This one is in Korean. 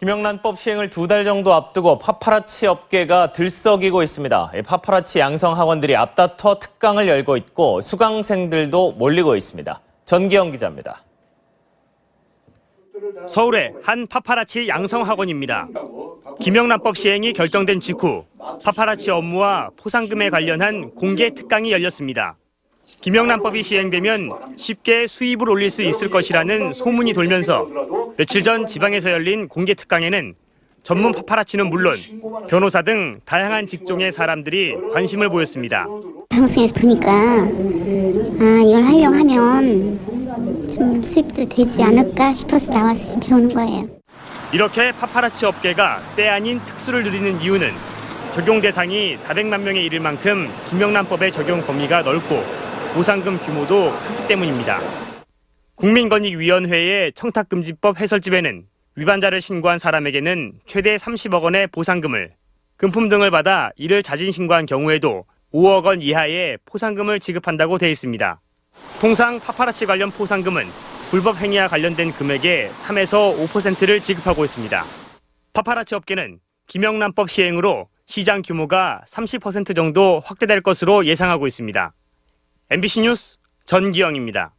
김영란법 시행을 두 달 정도 앞두고 파파라치 업계가 들썩이고 있습니다. 이 파파라치 양성 학원들이 앞다퉈 특강을 열고 있고 수강생들도 몰리고 있습니다. 전기영 기자입니다. 서울의 한 파파라치 양성 학원입니다. 김영란법 시행이 결정된 직후 파파라치 업무와 포상금에 관련한 공개 특강이 열렸습니다. 김영란법이 시행되면 쉽게 수입을 올릴 수 있을 것이라는 소문이 돌면서 며칠 전 지방에서 열린 공개 특강에는 전문 파파라치는 물론 변호사 등 다양한 직종의 사람들이 관심을 보였습니다. 방송에서 보니까 아 이걸 하려고 하면 좀 수입도 되지 않을까 싶어서 나와서 좀 배우는 거예요. 이렇게 파파라치 업계가 때 아닌 특수를 누리는 이유는 적용 대상이 400만 명에 이를 만큼 김영란법의 적용 범위가 넓고 보상금 규모도 크기 때문입니다. 국민권익위원회의 청탁금지법 해설집에는 위반자를 신고한 사람에게는 최대 30억 원의 보상금을, 금품 등을 받아 이를 자진 신고한 경우에도 5억 원 이하의 포상금을 지급한다고 돼 있습니다. 통상 파파라치 관련 포상금은 불법 행위와 관련된 금액의 3에서 5%를 지급하고 있습니다. 파파라치 업계는 김영란법 시행으로 시장 규모가 30% 정도 확대될 것으로 예상하고 있습니다. MBC 뉴스 전기영입니다.